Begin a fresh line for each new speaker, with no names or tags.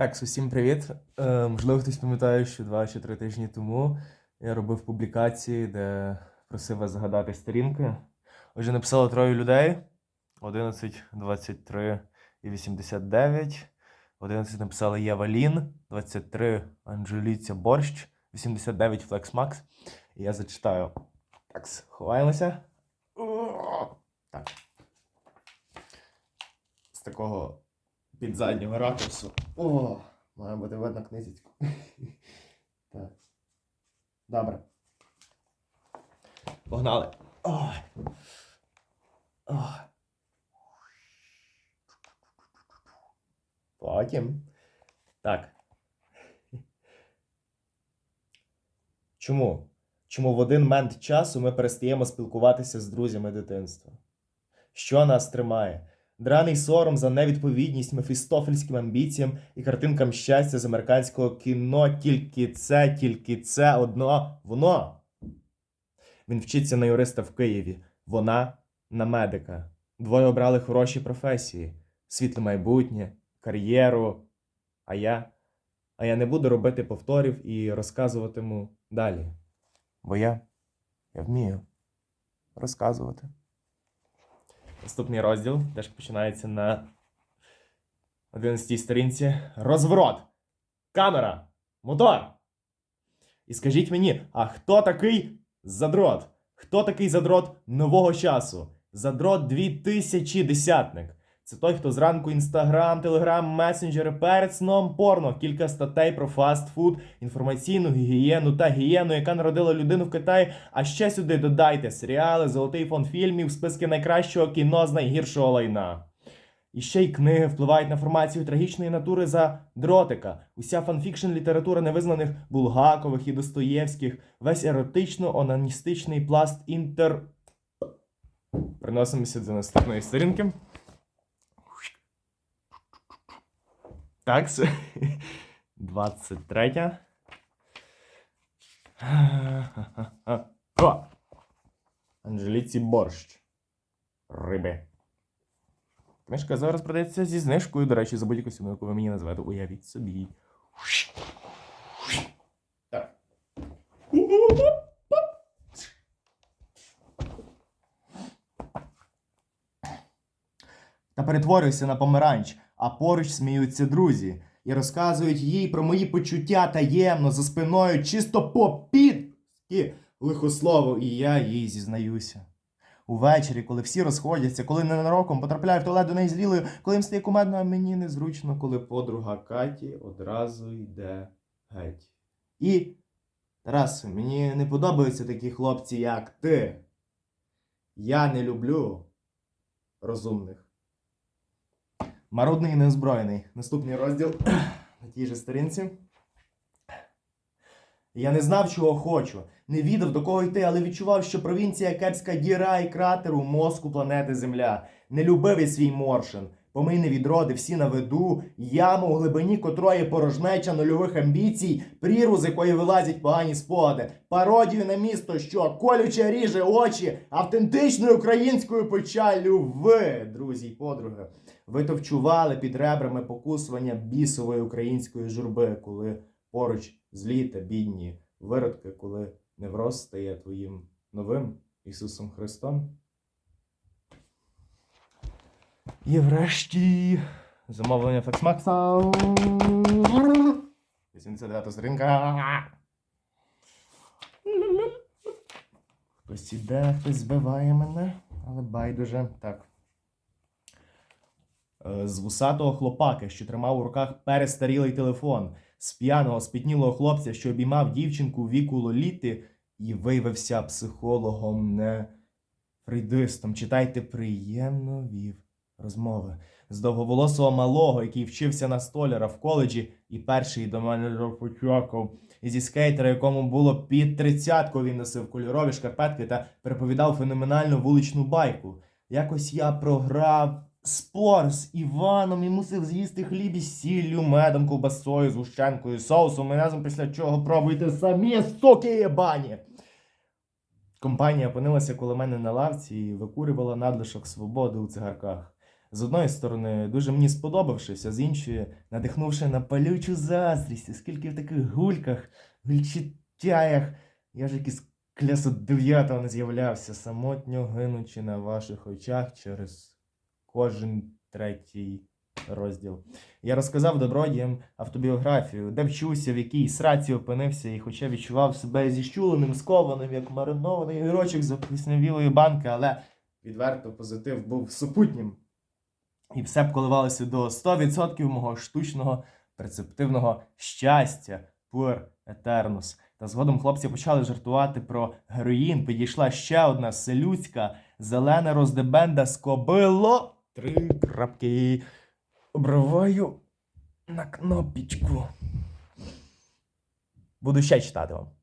Так, усім привіт. Е, можливо, хтось пам'ятає, що два чи три тижні тому я робив публікації, де просив вас згадати сторінки. Отже, написало троє людей: 11, 23 і 89. 11 написала Єва Лін, 23 Анжеліця Борщ, 89 Флекс Макс. І я зачитаю. Так, ховаємося. Так. З такого під заднього ракурсу. О, має бути видно книзічку. Так. Добре. Погнали. Ой. Ой. Потім. Так. Чому? Чому в один момент часу ми перестаємо спілкуватися з друзями дитинства? Що нас тримає? Драний сором за невідповідність мефістофельським амбіціям і картинкам щастя з американського кіно, тільки це, тільки це одно воно. Він вчиться на юриста в Києві, вона на медика. Двоє обрали хороші професії, світле майбутнє, кар'єру. А я? А я не буду робити повторів і розказуватиму далі. Бо я, я вмію розказувати. Наступний розділ теж починається на 11 сторінці. Розворот! Камера! Мотор! І скажіть мені, а хто такий задрот? Хто такий задрот нового часу? Задрот 2010-ник. Це той, хто зранку інстаграм, телеграм, месенджери перед сном порно, кілька статей про фастфуд, інформаційну гігієну та гієну, яка народила людину в Китаї. А ще сюди додайте серіали, золотий фонд фільмів, списки найкращого кіно з найгіршого лайна. І ще й книги впливають на формацію трагічної натури за дротика. Уся фанфікшн література невизнаних Булгакових і Достоєвських, весь еротично-онаністичний пласт інтер. Приносимося до наступної сторінки. Так, це 23. О! Анжеліці борщ. Риби. Книжка зараз продається зі знижкою, до речі, за будь-яку ціну, яку ви мені назвете. Уявіть собі. Так. Та перетворюйся на помаранч, а поруч сміються друзі і розказують їй про мої почуття таємно за спиною, чисто попідки лихослово, і я їй зізнаюся. Увечері, коли всі розходяться, коли ненароком потрапляю в туалет до неї з Лілею, коли їм стає кумедно, а мені незручно, коли подруга Каті одразу йде геть. І, Тарасе, мені не подобаються такі хлопці, як ти. Я не люблю розумних. Марудний і неозброєний. Наступний розділ на тій же сторінці. Я не знав, чого хочу, не відав до кого йти, але відчував, що провінція кепська діра і кратер у мозку планети Земля. Не любив я свій моршин. Помийне відроди, всі на виду, яму у глибині котрої порожнеча нульових амбіцій, прірву, з якої вилазять погані спогади, пародію на місто, що колюче ріже очі автентичною українською печаллю ви, друзі й подруги. Ви то під ребрами покусування бісової української журби, коли поруч злі та бідні виродки, коли невроз стає твоїм новим Ісусом Христом. І врешті замовлення Флексмакса. 89 сторінка. Хтось іде, хтось збиває мене, але байдуже. Так. Е, З вусатого хлопаки, що тримав у руках перестарілий телефон, з п'яного, спітнілого хлопця, що обіймав дівчинку віку лоліти і виявився психологом, не фрейдистом. Читайте, приємно вів розмови. З довговолосого малого, який вчився на столяра в коледжі, і перший до мене почакав. І зі скейтера, якому було під тридцятку, він носив кольорові шкарпетки та переповідав феноменальну вуличну байку. Якось я програв спор з Іваном і мусив з'їсти хліб із сіллю, медом, ковбасою, згущенкою, соусом, майонезом, після чого пробуйте самі соки єбані. Компанія опинилася коло мене на лавці і викурювала надлишок свободи у цигарках. З одної сторони, дуже мені сподобавшись, а з іншої, надихнувши на палючу заздрість, скільки в таких гульках, гульчиттяях, я ж якийсь клясу дев'ятого не з'являвся, самотньо гинучи на ваших очах через кожен третій розділ. Я розказав добродіям автобіографію, де вчуся, в якій сраці опинився, і хоча відчував себе зіщуленим, скованим, як маринований гірочок з пліснявілої банки, але відверто позитив був супутнім. І все б коливалося до 100% мого штучного прецептивного щастя. Пуер Етернус. Та згодом хлопці почали жартувати про героїн. Підійшла ще одна селюцька зелена роздебенда з кобило. Три крапки. Обриваю на кнопічку. Буду ще читати вам.